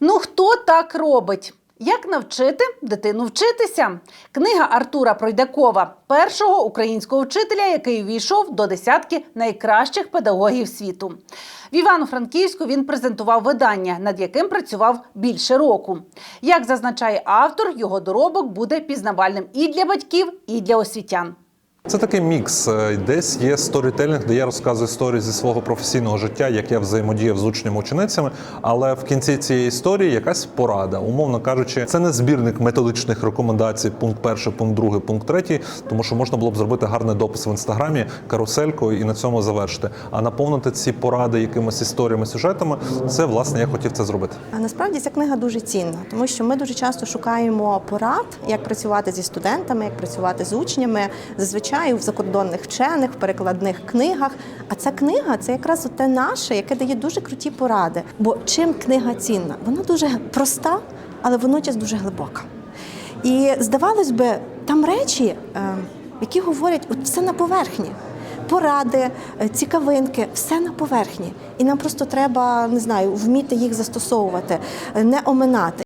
Ну хто так робить? Як навчити дитину вчитися? Книга Артура Пройдакова, першого українського вчителя, який увійшов до десятки найкращих педагогів світу. В Івано-Франківську він презентував видання, над яким працював більше року. Як зазначає автор, його доробок буде пізнавальним і для батьків, і для освітян. Це такий мікс. Е, Десь є сторітелінг, де я розказую історії зі свого професійного життя, як я взаємодіяв з учнями ученицями. Але в кінці цієї історії якась порада. Умовно кажучи, це не збірник методичних рекомендацій, пункт перший, пункт другий, пункт третій, тому що можна було б зробити гарний допис в інстаграмі, каруселькою і на цьому завершити. А наповнити ці поради якимись історіями, сюжетами, це власне я хотів це зробити. А насправді ця книга дуже цінна, тому що ми дуже часто шукаємо порад, як працювати зі студентами, як працювати з учнями, зазвичай в закордонних вчених, в перекладних книгах. А ця книга це якраз те наше, яке дає дуже круті поради. Бо чим книга цінна? Вона дуже проста, але водночас дуже глибока. І здавалось би, там речі, е, які говорять, от все на поверхні. Поради, е, цікавинки, все на поверхні. І нам просто треба не знаю, вміти їх застосовувати, е, не оминати.